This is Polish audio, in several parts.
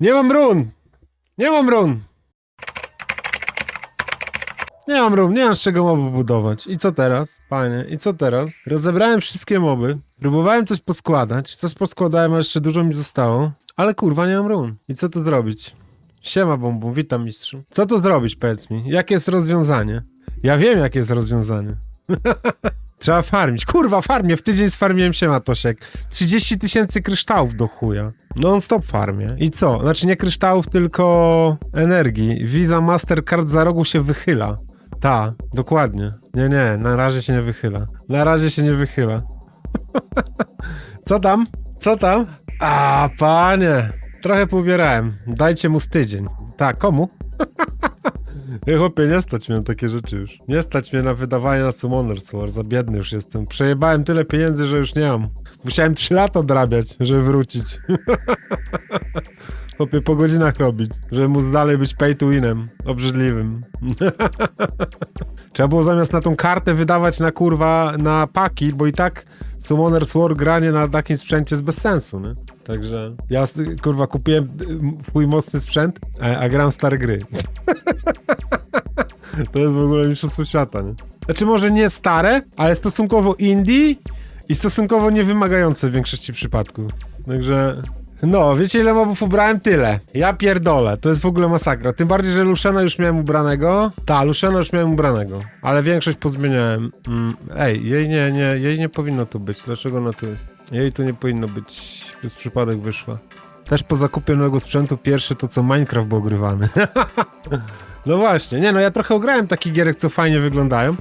Nie mam run! Nie mam run! Nie mam run, nie mam z czego mobu budować. I co teraz, panie? I co teraz? Rozebrałem wszystkie moby, próbowałem coś poskładać, coś poskładałem, a jeszcze dużo mi zostało, ale kurwa nie mam run. I co tu zrobić? Siema Bombu, witam mistrzu. Co tu zrobić, powiedz mi? Jakie jest rozwiązanie? Ja wiem, jakie jest rozwiązanie. Trzeba farmić. Kurwa, farmię. W tydzień sfarmiłem się, Matosiek. 30 tysięcy kryształów do chuja. Non-stop farmię. I co? Znaczy nie kryształów, tylko energii. Visa Mastercard za rogu się wychyla. Ta, dokładnie. Nie, nie, na razie się nie wychyla. Na razie się nie wychyla. Co tam? Co tam? A, panie. Trochę pobierałem. Dajcie mu z tydzień. Tak, komu? Chłopie, nie stać mnie na takie rzeczy już. Nie stać mnie na wydawanie na Summoners War, za biedny już jestem. Przejebałem tyle pieniędzy, że już nie mam. Musiałem 3 lata odrabiać, żeby wrócić. Chłopie, po godzinach robić, żeby móc dalej być pay to winem, obrzydliwym. Trzeba było zamiast na tą kartę wydawać na kurwa, na paki, bo i tak Summoners War granie na takim sprzęcie jest bez sensu, nie? Także ja kurwa kupiłem y, twój mocny sprzęt, a, a gram stare gry. To jest w ogóle mistrzostwo świata, nie? Znaczy może nie stare, ale stosunkowo indie i stosunkowo niewymagające w większości przypadków. Także... No, wiecie ile mobów ubrałem? Tyle. Ja pierdolę, to jest w ogóle masakra. Tym bardziej, że Luszena już miałem ubranego. Ta, Luszena już miałem ubranego. Ale większość pozmieniałem. Mm, ej, jej nie, nie, jej nie powinno tu być. Dlaczego ona tu jest? Jej tu nie powinno być. Przez przypadek wyszła. Też po zakupie nowego sprzętu pierwszy to co Minecraft był ogrywany. No właśnie, nie no, ja trochę ograłem takich gierek, co fajnie wyglądają,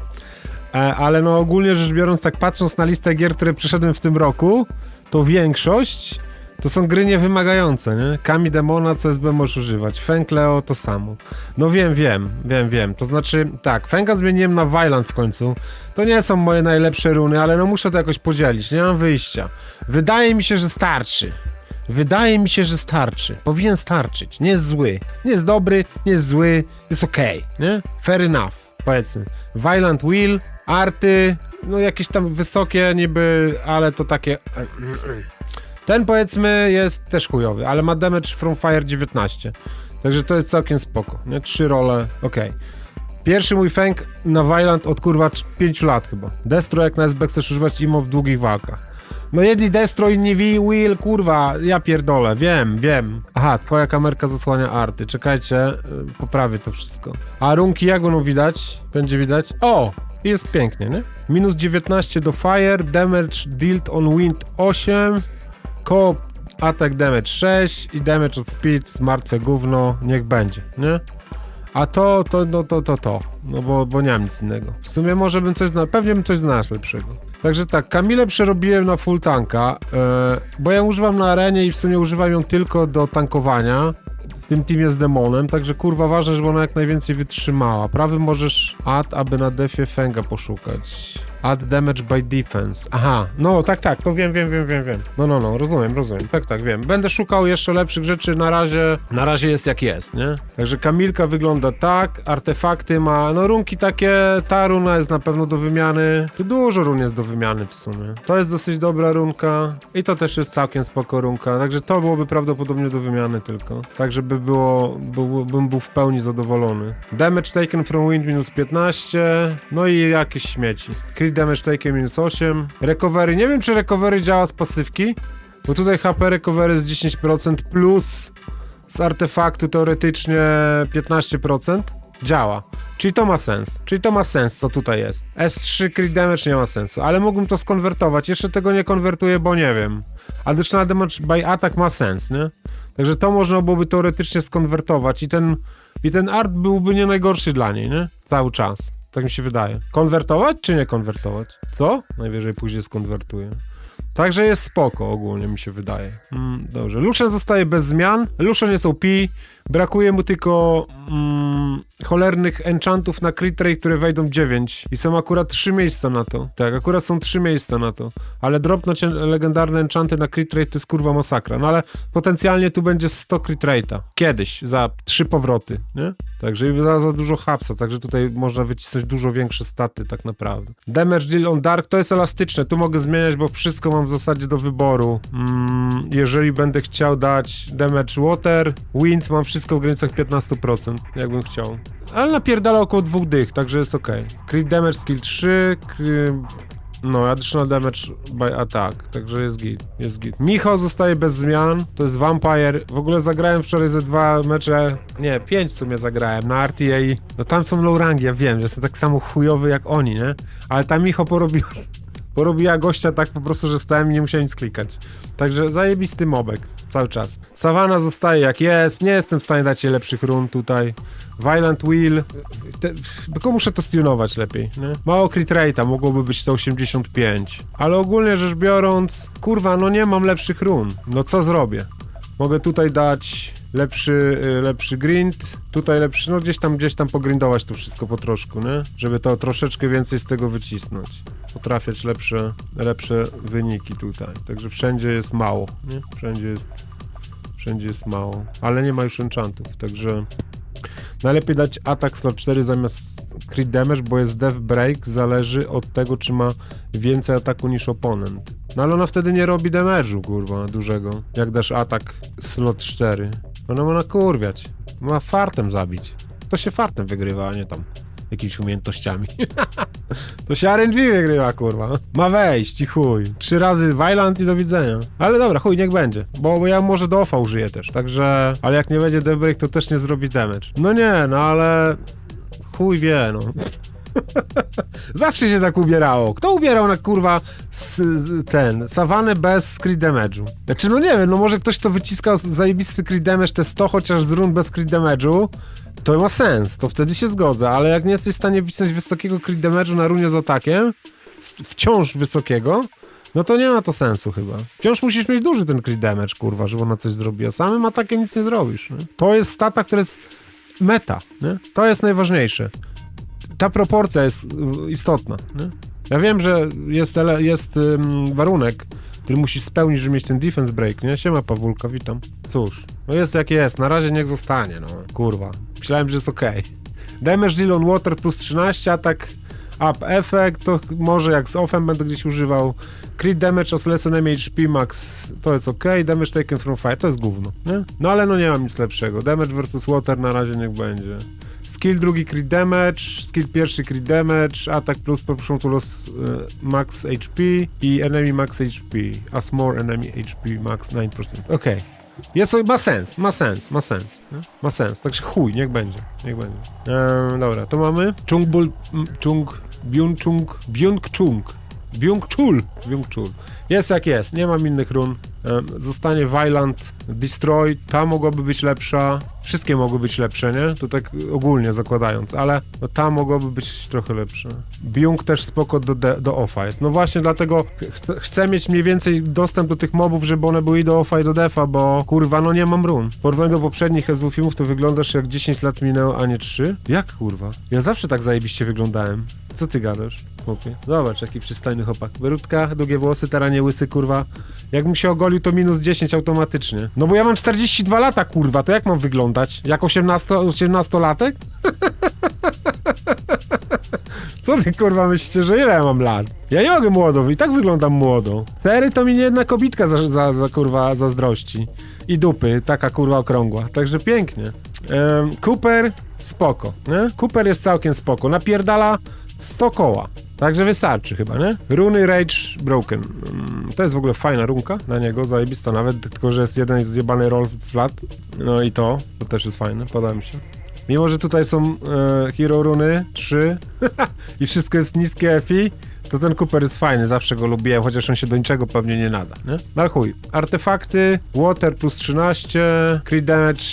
e, ale no ogólnie rzecz biorąc, tak patrząc na listę gier, które przeszedłem w tym roku, to większość to są gry niewymagające, nie? Kami Demona, CSB możesz używać, Fenkleo to samo. No wiem, wiem, wiem, wiem, to znaczy, tak, Fenka zmieniłem na Violent w końcu, to nie są moje najlepsze runy, ale no muszę to jakoś podzielić, nie mam wyjścia. Wydaje mi się, że starczy. Wydaje mi się, że starczy. Powinien starczyć. Nie jest zły. Nie jest dobry, nie jest zły. Jest okej, nie? Fair enough, powiedzmy. Violent Will, arty, no jakieś tam wysokie niby, ale to takie... Ten powiedzmy jest też chujowy, ale ma damage from fire 19. Także to jest całkiem spoko, nie? Trzy role, okej. Pierwszy mój fęk na Violent od kurwa 5 lat chyba. Destro jak na SB chcesz używać imo w długich walkach. No jedni Destro, inni Wi- Will, kurwa, ja pierdolę, wiem, wiem. Aha, twoja kamerka zasłania arty, czekajcie, y, poprawię to wszystko. A runki będą widać? Będzie widać? O! Jest pięknie, nie? Minus 19 do fire, damage dealt on wind 8, koop attack damage 6 i damage od speed martwe gówno, niech będzie, nie? A to, to, no to, to, to. No bo, bo nie mam nic innego. W sumie może bym coś znalazł, pewnie bym coś znalazł lepszego. Także tak, Kamilę przerobiłem na full tanka, e, bo ja używam na arenie i w sumie używam ją tylko do tankowania. W tym teamie z demonem, także kurwa ważne, żeby ona jak najwięcej wytrzymała. Prawy możesz add, aby na defie Fenga poszukać. Add damage by defense. Aha, no tak, tak, to wiem, wiem, wiem, wiem, wiem. No, no, no, rozumiem, rozumiem. Tak, tak, wiem. Będę szukał jeszcze lepszych rzeczy, na razie, na razie jest jak jest, nie? Także Kamilka wygląda tak, artefakty ma, no runki takie, ta runa jest na pewno do wymiany. Tu dużo run jest do wymiany w sumie. To jest dosyć dobra runka i to też jest całkiem spoko runka, także to byłoby prawdopodobnie do wymiany tylko. Tak, żeby było, był, bym był w pełni zadowolony. Damage taken from wind minus 15, no i jakieś śmieci. Damage taken minus 8. Recovery, nie wiem czy recovery działa z pasywki, bo tutaj HP recovery jest 10% plus z artefaktu teoretycznie 15%. Działa. Czyli to ma sens. Czyli to ma sens, co tutaj jest. S3 crit damage nie ma sensu, ale mógłbym to skonwertować. Jeszcze tego nie konwertuję, bo nie wiem. Additional damage by attack ma sens, nie? Także to można byłoby teoretycznie skonwertować i ten, i ten art byłby nie najgorszy dla niej, nie? Cały czas. Tak mi się wydaje. Konwertować czy nie konwertować? Co? Najwyżej później skonwertuję. Także jest spoko ogólnie mi się wydaje. Mm, dobrze. Lucian zostaje bez zmian. Lucian jest OP, Brakuje mu tylko mm, cholernych enchantów na crit rate, które wejdą 9. I są akurat 3 miejsca na to. Tak, akurat są 3 miejsca na to. Ale dropnąć en- legendarne enchanty na crit rate to jest kurwa masakra. No ale potencjalnie tu będzie 100 crit rate'a. Kiedyś, za 3 powroty, nie? Także za, za dużo hapsa, także tutaj można wycisnąć dużo większe staty tak naprawdę. Damage deal on dark to jest elastyczne, tu mogę zmieniać, bo wszystko mam w zasadzie do wyboru. Mm, jeżeli będę chciał dać damage water, wind mam wszystko w granicach 15%, jakbym chciał. Ale napierdala około dwóch dych, także jest ok. Crit damage skill 3, cri- no, additional damage by attack, także jest git, jest git. Micho zostaje bez zmian, to jest Vampire. W ogóle zagrałem wczoraj ze dwa mecze, nie, pięć w sumie zagrałem na RTA. No tam są low rangi, ja wiem, jestem tak samo chujowy jak oni, nie? Ale ta Micho porobiła, porobiła gościa tak po prostu, że stałem i nie musiałem nic klikać. Także zajebisty mobek, cały czas. Savana zostaje jak jest, nie jestem w stanie dać jej lepszych run tutaj. Violent Wheel, tylko muszę to stunować lepiej, nie? Mało crit rate'a, mogłoby być to 85. Ale ogólnie rzecz biorąc, kurwa, no nie mam lepszych run. No co zrobię? Mogę tutaj dać lepszy, y, lepszy grind, tutaj lepszy, no gdzieś tam, gdzieś tam pogrindować to wszystko po troszku, nie? Żeby to troszeczkę więcej z tego wycisnąć. Potrafiać lepsze, lepsze wyniki tutaj. Także wszędzie jest mało, nie? Wszędzie jest, wszędzie jest mało. Ale nie ma już enchantów, także... Najlepiej dać atak slot 4 zamiast crit damage, bo jest death break, zależy od tego, czy ma więcej ataku niż oponent. No ale ona wtedy nie robi damage'u, kurwa, dużego. Jak dasz atak slot 4. Ona ma nakurwiać. Ma fartem zabić. To się fartem wygrywa, a nie tam jakimiś umiejętnościami. to się RNG wygrywa, kurwa. Ma wejść i chuj. Trzy razy Violent i do widzenia. Ale dobra, chuj, niech będzie. Bo, bo ja może do offa użyję też, także... Ale jak nie będzie death break, to też nie zrobi damage. No nie, no ale... Chuj wie, no. Zawsze się tak ubierało. Kto ubierał na kurwa ten, sawanę bez crit damage'u? Znaczy, no nie wiem, no może ktoś to wyciska z- zajebisty crit damage, te 100 chociaż z run bez crit damage'u, to ma sens, to wtedy się zgodzę, ale jak nie jesteś w stanie wcisnąć wysokiego crit damage'u na runie z atakiem, wciąż wysokiego, no to nie ma to sensu chyba. Wciąż musisz mieć duży ten crit damage, kurwa, żeby ona coś zrobiła. Samym atakiem nic nie zrobisz. Nie? To jest stata, która jest meta, nie? To jest najważniejsze ta proporcja jest y, istotna. Nie? Ja wiem, że jest, jest warunek, który musisz spełnić, żeby mieć ten defense break, nie? Siema Pawulka, witam. Cóż, no jest jak jest, na razie niech zostanie, no kurwa. Myślałem, że jest ok. Damage deal on water plus 13, atak up effect, to może jak z offem będę gdzieś używał. Crit damage as less enemy HP max, to jest ok. Damage taken from fire, to jest gówno, nie? No ale no nie mam nic lepszego. Damage versus water na razie niech będzie. Skill drugi crit damage, skill pierwszy crit damage, atak plus proportional to loss e, max HP i enemy max HP, as more enemy HP max 9%. Okej. Jest, ma sens, ma sens, ma sens. Nie? Ma sens, także chuj, niech będzie, niech będzie. Dobra, to mamy Chung Bul, Chung, Byung Chung, Byung Chung, Byung Chul, Byung Chul. Jest jak jest, nie mam innych run. Zostanie Violent, Destroy, ta mogłaby być lepsza. Wszystkie mogły być lepsze, nie? To tak ogólnie zakładając, ale no, ta mogłaby być trochę lepsza. Byung też spoko do, do offa jest. No właśnie dlatego ch- chcę, mieć mniej więcej dostęp do tych mobów, żeby one były i do offa i do defa, bo kurwa, no nie mam run. W do poprzednich SW filmów to wyglądasz jak 10 lat minęło, a nie 3. Jak kurwa? Ja zawsze tak zajebiście wyglądałem. Co ty gadasz? Zobacz, jaki przystojny chłopak. Berutka, długie włosy, taranie łysy, kurwa. Jakbym się ogolił, to minus 10 automatycznie. No bo ja mam 42 lata, kurwa, to jak mam wyglądać? Jak 18, 18-latek? Co ty, kurwa, myślicie, że ile ja mam lat? Ja nie mogę młodo, i tak wyglądam młodo. Cery to mi nie jedna kobitka za, za, za kurwa, zazdrości. I dupy, taka kurwa okrągła. Także pięknie. Cooper, spoko, nie? Cooper jest całkiem spoko. Napierdala 100 koła. Także wystarczy chyba, nie? Runy Rage Broken. Mm, To jest w ogóle fajna runka na niego, zajebista nawet, tylko że jest jeden zjebany roll flat. No i to, to też jest fajne, podoba mi się. Mimo, że tutaj są e, hero runy 3 i wszystko jest niskie EFI, to ten Cooper jest fajny, zawsze go lubiłem, chociaż on się do niczego pewnie nie nada, nie? No chuj. Artefakty, Water plus 13, Crit Damage,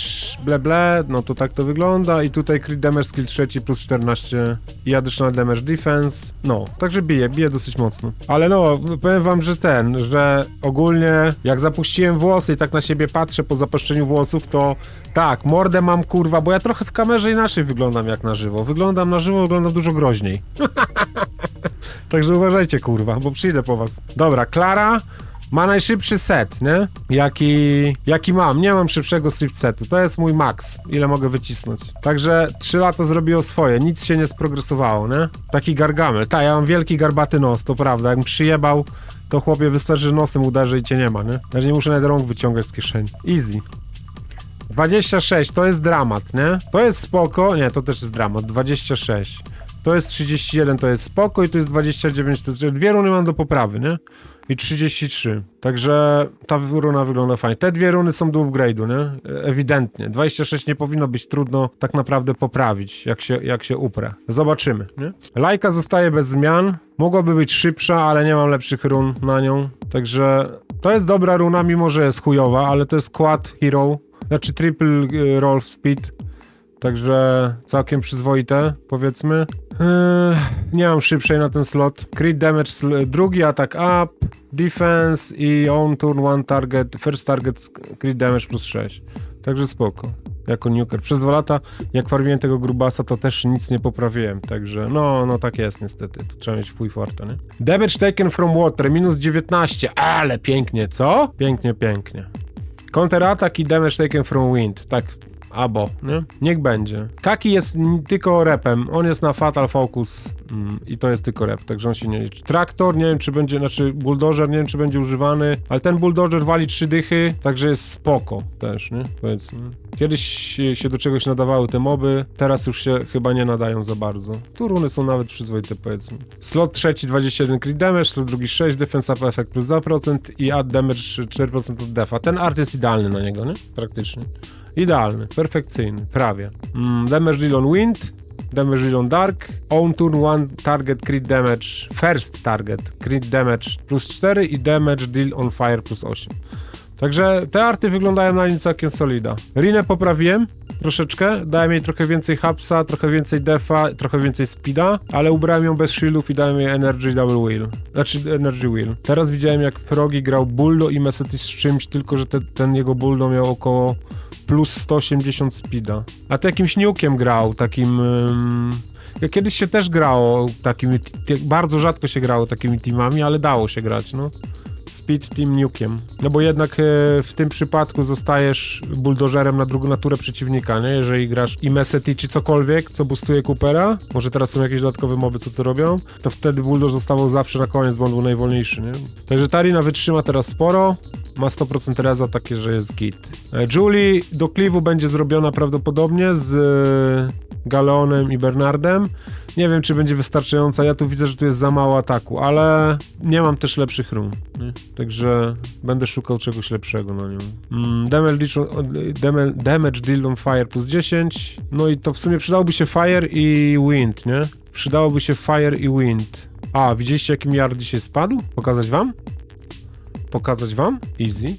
ble ble, no to tak to wygląda i tutaj Crit Damage skill trzeci plus 14 i Additional Damage Defense, no, także bije, bije dosyć mocno. Ale no, powiem wam, że ten, że ogólnie jak zapuściłem włosy i tak na siebie patrzę po zapuszczeniu włosów, to tak, mordę mam kurwa, bo ja trochę w kamerze inaczej wyglądam jak na żywo. Wyglądam na żywo, wyglądam dużo groźniej. Także uważajcie, kurwa, bo przyjdę po was. Dobra, Klara ma najszybszy set, nie? Jaki, jaki mam. Nie mam szybszego Swift setu. To jest mój max. Ile mogę wycisnąć. Także 3 lata zrobiło swoje. Nic się nie sprogresowało, nie? Taki gargamel. Ta, ja mam wielki garbaty nos, to prawda. Jakbym przyjebał, to chłopie wystarczy, że nosem uderzy i cię nie ma, nie? Także nie muszę nawet rąk wyciągać z kieszeni. Easy. 26, to jest dramat, nie? To jest spoko. Nie, to też jest dramat. 26. To jest 31, to jest spoko i to jest 29, to jest dwie runy mam do poprawy, nie? I 33. Także ta runa wygląda fajnie. Te dwie runy są do upgrade'u, nie? Ewidentnie. 26 nie powinno być trudno tak naprawdę poprawić, jak się, jak się uprę. Zobaczymy, nie? Lajka zostaje bez zmian. Mogłaby być szybsza, ale nie mam lepszych run na nią. Także to jest dobra runa, mimo że jest chujowa, ale to jest quad hero. Znaczy triple y, roll speed. Także całkiem przyzwoite, powiedzmy. Nie mam szybszej na ten slot. Crit damage, drugi atak up, defense i on turn one target, first target crit damage plus 6. Także spoko. Jako nuker. Przez dwa lata, jak farmiłem tego grubasa, to też nic nie poprawiłem. Także no, no tak jest niestety. To trzeba mieć wpój farta, nie? Damage taken from water, minus 19. Ale pięknie, co? Pięknie, pięknie. Counterattack i damage taken from wind. Tak, abo, nie? Niech będzie. Kaki jest tylko repem. On jest na Fatal Focus mm, i to jest tylko rep, także on się nie liczy. Traktor, nie wiem czy będzie, znaczy bulldozer, nie wiem czy będzie używany, ale ten bulldozer wali trzy dychy, także jest spoko też, nie? Powiedzmy. Kiedyś się, się do czegoś nadawały te moby, teraz już się chyba nie nadają za bardzo. Tu runy są nawet przyzwoite, powiedzmy. Slot trzeci 21 crit damage, slot drugi 6, defense up effect plus 2% i add damage 4% od defa. Ten art jest idealny na niego, nie? Praktycznie. Idealny, perfekcyjny, prawie. Mm, damage deal on wind, damage deal on dark, own turn one target crit damage, first target crit damage plus 4 i damage deal on fire plus 8. Także te arty wyglądają na nim całkiem solida. Rinę poprawiłem troszeczkę, dałem jej trochę więcej hapsa, trochę więcej defa, trochę więcej speeda, ale ubrałem ją bez shieldów i dałem jej energy double wheel. Znaczy energy wheel. Teraz widziałem jak Frogi grał Buldo i Mesetis z czymś, tylko że te, ten jego Buldo miał około plus 180 speeda. A to jakimś nukiem grał, takim... ja Kiedyś się też grało takimi, bardzo rzadko się grało takimi teamami, ale dało się grać, no. Speed Team Nukiem. No bo jednak e, w tym przypadku zostajesz buldożerem na drugą naturę przeciwnika, nie? Jeżeli grasz i Mesety czy cokolwiek, co boostuje Coopera, może teraz są jakieś dodatkowe moby, co to robią, to wtedy buldoż zostawał zawsze na koniec, bo on był najwolniejszy, nie? Także Tarina wytrzyma teraz sporo, ma 100% reza, takie, że jest git. E, Julie do kliwu będzie zrobiona prawdopodobnie z e, Galeonem i Bernardem. Nie wiem, czy będzie wystarczająca. Ja tu widzę, że tu jest za mało ataku, ale nie mam też lepszych run. Także będę szukał czegoś lepszego na nią. Mm, damage, damage, damage deal on fire plus 10. No i to w sumie przydałoby się fire i wind, nie? Przydałoby się fire i wind. A, widzieliście jaki mi yard dzisiaj spadł? Pokazać wam? Pokazać wam? Easy.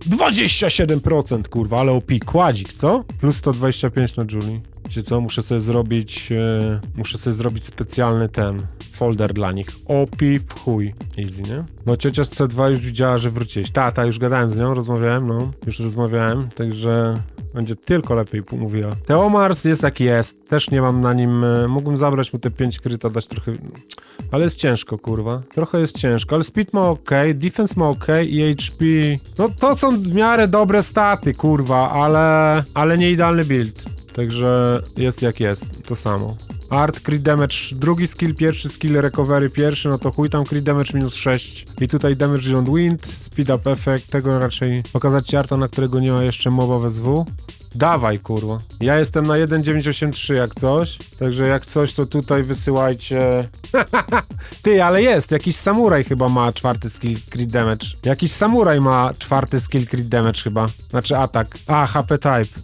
27% kurwa, ale OP kładzik, co? Plus 125 na Julie. Wiecie co, muszę sobie zrobić, e, muszę sobie zrobić specjalny ten folder dla nich. OP w chuj. Easy, nie? No ciocia z C2 już widziała, że wróciłeś. Tata, już gadałem z nią, rozmawiałem, no. Już rozmawiałem, także będzie tylko lepiej mówiła. Teomars jest jaki jest, też nie mam na nim, e, mógłbym zabrać mu te 5 kryta, dać trochę... Ale jest ciężko, kurwa. Trochę jest ciężko, ale speed ma ok, defense ma ok i HP... No to są w miarę dobre staty, kurwa, ale... ale nie idealny build. Także jest jak jest, to samo. Art, crit damage, drugi skill, pierwszy skill, recovery pierwszy, no to chuj tam crit damage minus 6. I tutaj damage on wind, speed up effect, tego raczej pokazać ci arta, na którego nie ma jeszcze mowa w SW. Dawaj, kurwa. Ja jestem na 1983 jak coś, także jak coś to tutaj wysyłajcie. Ty, ale jest, jakiś samuraj chyba ma czwarty skill crit damage. Jakiś samuraj ma czwarty skill crit damage chyba, znaczy atak. A, HP type.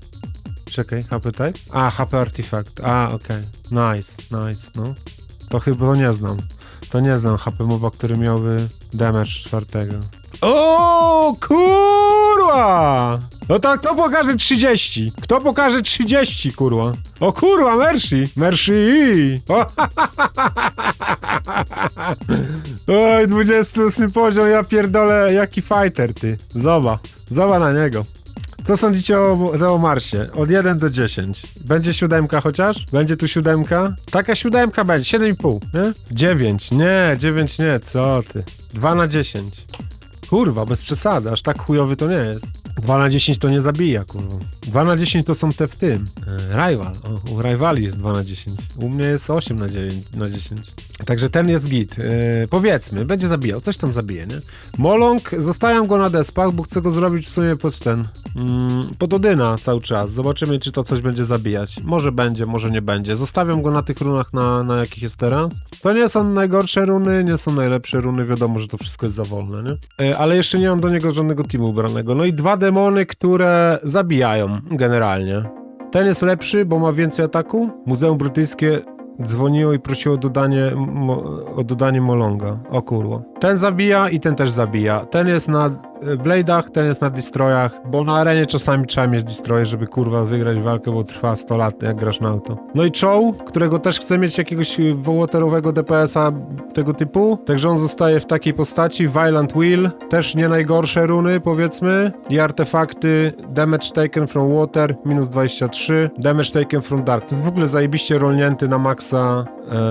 Czekaj, HP type? A, HP artifact. A, okej. Nice, nice, no. To chyba nie znam. To nie znam HP moba, który miałby damage czwartego. O kurwa! No to kto pokaże 30? Kto pokaże 30, kurwa? O kurwa, Mercy! Mercy! O, Oj, 28 poziom, ja pierdolę, jaki fighter, ty. Zoba, zoba na niego. Co sądzicie o, o Marsie? Od 1 do 10. Będzie siódemka chociaż? Będzie tu siódemka? Taka siódemka będzie, 7,5, nie? 9, nie, 9 nie, co ty. 2 na 10. Kurwa, bez przesady, aż tak chujowy to nie jest. 2 na 10 to nie zabija, kurwa. 2 na 10 to są te w tym. E, rival. O, u Rivali jest 2 na 10. U mnie jest 8 na 9 na 10. Także ten jest git. E, powiedzmy, będzie zabijał, coś tam zabije, nie? Molong, zostawiam go na despach, bo chcę go zrobić w sumie pod ten. Mm, pod Odyna cały czas. Zobaczymy, czy to coś będzie zabijać. Może będzie, może nie będzie. Zostawiam go na tych runach, na, na jakich jest teraz. To nie są najgorsze runy, nie są najlepsze runy. Wiadomo, że to wszystko jest za wolne, nie? E, ale jeszcze nie mam do niego żadnego teamu ubranego. No i dwa demony, które zabijają generalnie. Ten jest lepszy, bo ma więcej ataku. Muzeum Brytyjskie dzwoniło i prosiło o dodanie, mo, o dodanie Molonga. O. Ten zabija i ten też zabija. Ten jest na Blade'ach, ten jest na Destroyach, bo na arenie czasami trzeba mieć Destroye, żeby kurwa wygrać walkę, bo trwa 100 lat, jak grasz na auto. No i Chow, którego też chce mieć jakiegoś y, wołoterowego DPS-a tego typu, także on zostaje w takiej postaci. Violent Wheel, też nie najgorsze runy powiedzmy i artefakty Damage Taken from Water, minus 23, Damage Taken from Dark. To jest w ogóle zajebiście rolnięty na maksa,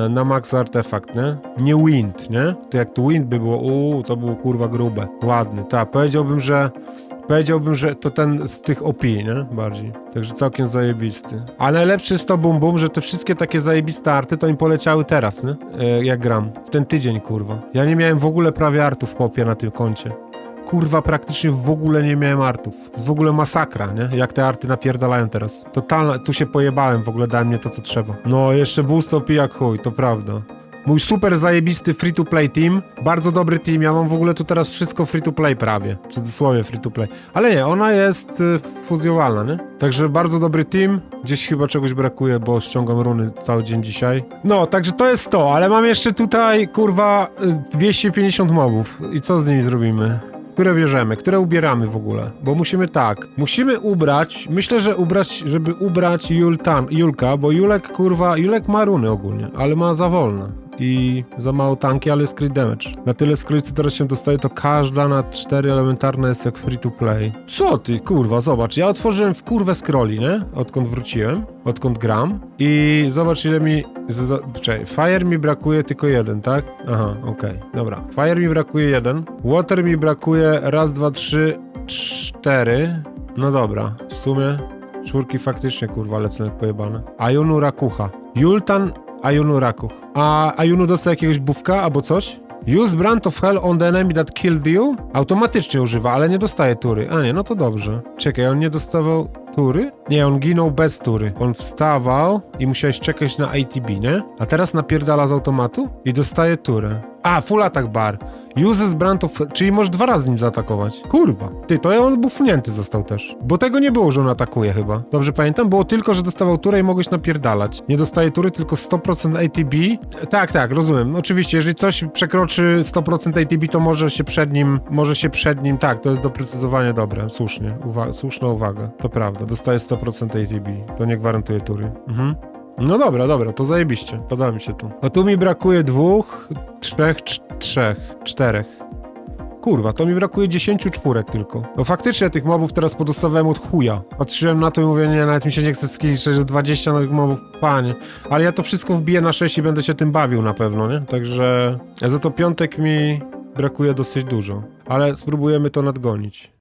e, na maksa artefakt, nie? Nie Wind, nie? To jak tu Wind by było, uuu, to było kurwa grube. Ładny, tak, powiedziałbym, że Powiedziałbym, że to ten z tych OP, nie? Bardziej. Także całkiem zajebisty. A najlepszy jest to bum bum, że te wszystkie takie zajebiste arty to im poleciały teraz, nie? E, jak gram. W ten tydzień, kurwa. Ja nie miałem w ogóle prawie artów, chłopie, na tym koncie. Kurwa, praktycznie w ogóle nie miałem artów. Jest w ogóle masakra, nie? Jak te arty napierdalają teraz. Totalna, tu się pojebałem, w ogóle dałem mnie to, co trzeba. No, jeszcze boost OP jak chuj, to prawda. Mój super zajebisty free-to-play team. Bardzo dobry team. Ja mam w ogóle tu teraz wszystko free-to-play prawie. W cudzysłowie free-to-play. Ale nie, ona jest y, fuzjowalna, nie? Także bardzo dobry team. Gdzieś chyba czegoś brakuje, bo ściągam runy cały dzień dzisiaj. No, także to jest to, ale mam jeszcze tutaj, kurwa, y, 250 mobów. I co z nimi zrobimy? które bierzemy, które ubieramy w ogóle. Bo musimy tak, musimy ubrać, myślę, że ubrać, żeby ubrać Jultan, Julka, bo Julek kurwa, Julek ma runy ogólnie, ale ma za wolne. I za mało tanki, ale jest crit damage. Na tyle skrót, co teraz się dostaje, to każda na cztery elementarne jest jak free to play. Co ty, kurwa, zobacz, ja otworzyłem w kurwę scrolli, nie? Odkąd wróciłem, odkąd gram. I zobacz ile mi... Czekaj, fire mi brakuje tylko jeden, tak? Aha, okej, dobra. Fire mi brakuje jeden. Water mi brakuje raz, dwa, trzy, cztery. No dobra, w sumie czwórki faktycznie, kurwa, lecą pojebane. Ayunu Rakucha. Jultan Ayunu Rakuch. A Ayunu dostał jakiegoś bufka albo coś? Use Brand of Hell on the enemy that killed you? Automatycznie używa, ale nie dostaje tury. A nie, no to dobrze. Czekaj, on nie dostawał tury? Nie, on ginął bez tury. On wstawał i musiałeś czekać na ATB, nie? A teraz napierdala z automatu i dostaje turę. A, full attack bar. Uses Brand of czyli możesz dwa razy nim zaatakować. Kurwa. Ty, to on bufnięty został też. Bo tego nie było, że on atakuje chyba. Dobrze pamiętam? Było tylko, że dostawał turę i mogłeś napierdalać. Nie dostaje tury, tylko 100% ATB. Tak, tak, rozumiem. Oczywiście, jeżeli coś przekroczy 100% ATB, to może się przed nim, może się przed nim, tak, to jest doprecyzowanie dobre. Słusznie. Uwa słuszna uwaga. To prawda. Dostaje 100% ATB. To nie gwarantuje tury. Mhm. No dobra, dobra, to zajebiście. Podoba mi się to. A tu mi brakuje dwóch, trzech, cz- trzech, czterech. Kurwa, to mi brakuje 10 czwórek tylko. No faktycznie tych mobów teraz podostawałem od chuja. Patrzyłem na to i mówię, nie, nawet mi się nie chce skilić, 20 nowych mobów, panie. Ale ja to wszystko wbiję na 6 i będę się tym bawił na pewno, nie? Także za to piątek mi brakuje dosyć dużo. Ale spróbujemy to nadgonić.